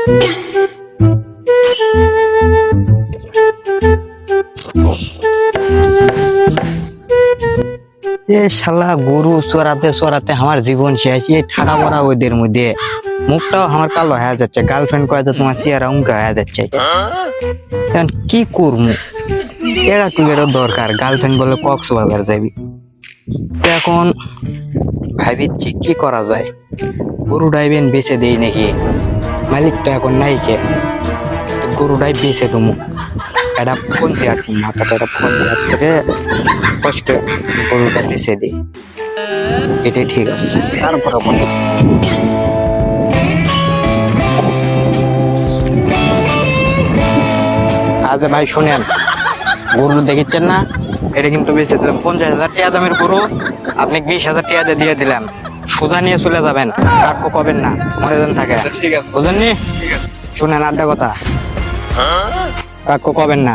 এ শালা গরু চড়াতে চড়াতে আমার জীবন শেষ। এই ঠাডা পড়া ওদের মধ্যে। মুখটাও আমার কালো হয়ে যাচ্ছে। গার্লফ্রেন্ড কয়ে যে তোমার চেহারা উঙ্কা হয়ে যাচ্ছে। এখন কি করব? এরা টুকেরও দরকার? গার্লফ্রেন্ড বলে কক্সবাজার যাবি। এখন ভাবিচ্ছি কি করা যায়? গরু ডাইবেন বেচে দেই নাকি? মালিক তো এখন নাই কে গরুটাই বেচে তুমি একটা ফোন দেওয়ার মাথাতে একটা ফোন দেওয়ার করে কষ্ট গরুটা বেচে দিই। এটাই ঠিক আছে। তারপরে বলি। আচ্ছা ভাই, শুনেন। গরু দেখেছেন না? এটা কিন্তু বেশি দিলাম। পঞ্চাশ হাজার টাকা দামের গরু। আপনি বিশ হাজার টাকা দিয়ে দিলাম সোজা নিয়ে চলে যাবেন। রাক্ষ কবেন না মনে যান থাকে। ঠিক বুঝলেন নি শুনেন আড্ডা কথা। রাক্ষ কবেন না।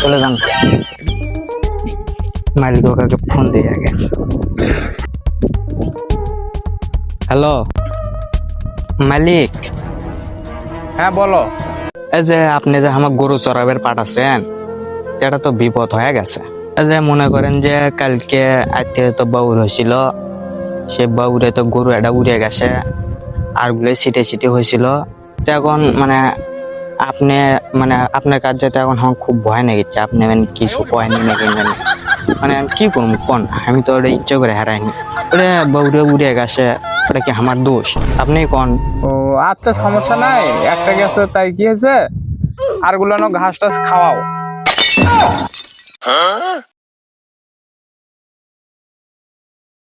চলে যান। মালিক ওকে ফোন দিই আগে। হ্যালো? মালিক? হ্যাঁ বলো। এই যে আপনি যে আমার গরু চড়াবের পাঠাচ্ছেন এটা তো বিপদ হয়ে গেছে। যে মনে করেন যে কালকে আজকে তো বাউর হয়েছিল সে বাউরে তো গরু এটা উড়ে গেছে আরগুলো ছিটে ছিটে হয়েছিল তো এখন মানে আপনি মানে আপনার কাজ যেতে এখন আমার খুব ভয় লেগেছে আপনি মানে কিছু কয়নি নাকি মানে মানে আমি কি করব কোন? আমি তো ওটা ইচ্ছে করে হারাইনি। ওরে বাউরে উড়ে গেছে ওটা কি আমার দোষ? আপনি কোন? ও আচ্ছা সমস্যা নাই। একটা গেছে তাই কি হয়েছে? আরগুলো ঘাস টাস খাওয়াও।